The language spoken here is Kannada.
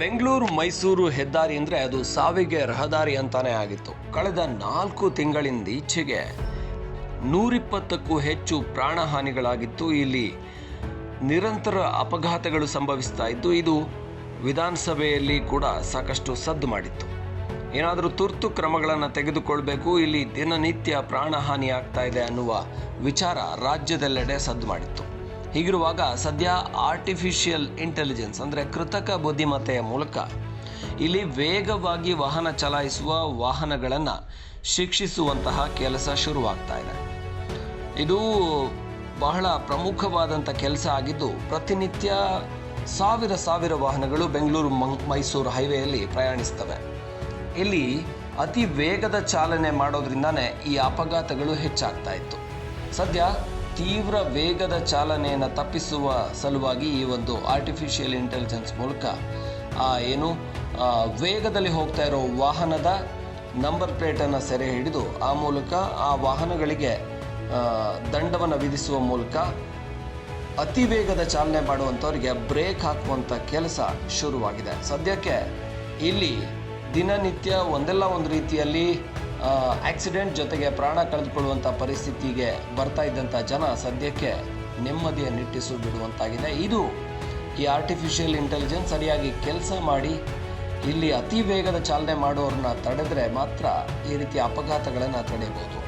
ಬೆಂಗಳೂರು, ಮೈಸೂರು ಹೆದ್ದಾರಿ ಅಂದರೆ ಅದು ಸಾವಿಗೆ ರಹದಾರಿ ಅಂತಾನೆ ಆಗಿತ್ತು. ಕಳೆದ ನಾಲ್ಕು ತಿಂಗಳಿಂದ ಈಚೆಗೆ ನೂರಿಪ್ಪತ್ತಕ್ಕೂ ಹೆಚ್ಚು ಪ್ರಾಣಹಾನಿಗಳಾಗಿತ್ತು. ಇಲ್ಲಿ ನಿರಂತರ ಅಪಘಾತಗಳು ಸಂಭವಿಸ್ತಾ ಇತ್ತು ಇದು ವಿಧಾನಸಭೆಯಲ್ಲಿ ಕೂಡ ಸಾಕಷ್ಟು ಸದ್ದು ಮಾಡಿತ್ತು. ಏನಾದರೂ ತುರ್ತು ಕ್ರಮಗಳನ್ನು ತೆಗೆದುಕೊಳ್ಬೇಕು, ಇಲ್ಲಿ ದಿನನಿತ್ಯ ಪ್ರಾಣಹಾನಿ ಆಗ್ತಾ ಇದೆ ಅನ್ನುವ ವಿಚಾರ ರಾಜ್ಯದೆಲ್ಲೆಡೆ ಸದ್ದು ಮಾಡಿತ್ತು. ಹೀಗಿರುವಾಗ ಸದ್ಯ ಆರ್ಟಿಫಿಷಿಯಲ್ ಇಂಟೆಲಿಜೆನ್ಸ್ ಅಂದರೆ ಕೃತಕ ಬುದ್ಧಿಮತ್ತೆಯ ಮೂಲಕ ಇಲ್ಲಿ ವೇಗವಾಗಿ ವಾಹನ ಚಲಾಯಿಸುವ ವಾಹನಗಳನ್ನು ಶಿಕ್ಷಿಸುವಂತಹ ಕೆಲಸ ಶುರುವಾಗ್ತಾ ಇದೆ. ಇದು ಬಹಳ ಪ್ರಮುಖವಾದಂಥ ಕೆಲಸ ಆಗಿದ್ದು ಪ್ರತಿನಿತ್ಯ ಸಾವಿರ ಸಾವಿರ ವಾಹನಗಳು ಬೆಂಗಳೂರು ಮೈಸೂರು ಹೈವೇಯಲ್ಲಿ ಪ್ರಯಾಣಿಸ್ತವೆ. ಇಲ್ಲಿ ಅತಿ ವೇಗದ ಚಾಲನೆ ಮಾಡೋದ್ರಿಂದಾನೇ ಈ ಅಪಘಾತಗಳು ಹೆಚ್ಚಾಗ್ತಾ ಇತ್ತು. ಸದ್ಯ ತೀವ್ರ ವೇಗದ ಚಾಲನೆಯನ್ನು ತಪ್ಪಿಸುವ ಸಲುವಾಗಿ ಈ ಒಂದು ಆರ್ಟಿಫಿಷಿಯಲ್ ಇಂಟೆಲಿಜೆನ್ಸ್ ಮೂಲಕ ಏನು ವೇಗದಲ್ಲಿ ಹೋಗ್ತಾ ಇರೋ ವಾಹನದ ನಂಬರ್ ಪ್ಲೇಟನ್ನು ಸೆರೆ ಹಿಡಿದು, ಆ ಮೂಲಕ ಆ ವಾಹನಗಳಿಗೆ ದಂಡವನ್ನು ವಿಧಿಸುವ ಮೂಲಕ ಅತಿ ವೇಗದ ಚಾಲನೆ ಮಾಡುವಂಥವರಿಗೆ ಬ್ರೇಕ್ ಹಾಕುವಂಥ ಕೆಲಸ ಶುರುವಾಗಿದೆ. ಸದ್ಯಕ್ಕೆ ಇಲ್ಲಿ ದಿನನಿತ್ಯ ಒಂದಲ್ಲ ಒಂದು ರೀತಿಯಲ್ಲಿ ಆಕ್ಸಿಡೆಂಟ್ ಜೊತೆಗೆ ಪ್ರಾಣ ಕಳೆದುಕೊಳ್ಳುವಂಥ ಪರಿಸ್ಥಿತಿಗೆ ಬರ್ತಾ ಇದ್ದಂಥ ಜನ ಸದ್ಯಕ್ಕೆ ನೆಮ್ಮದಿಯ ನಿಟ್ಟಿಸು ಬಿಡುವಂತಾಗಿದೆ. ಇದು ಈ ಆರ್ಟಿಫಿಷಿಯಲ್ ಇಂಟೆಲಿಜೆನ್ಸ್ ಸರಿಯಾಗಿ ಕೆಲಸ ಮಾಡಿ, ಇಲ್ಲಿ ಅತಿ ವೇಗದ ಚಾಲನೆ ಮಾಡೋರನ್ನ ತಡೆದ್ರೆ ಮಾತ್ರ ಈ ರೀತಿಯ ಅಪಘಾತಗಳನ್ನು ತಡೆಯಬಹುದು.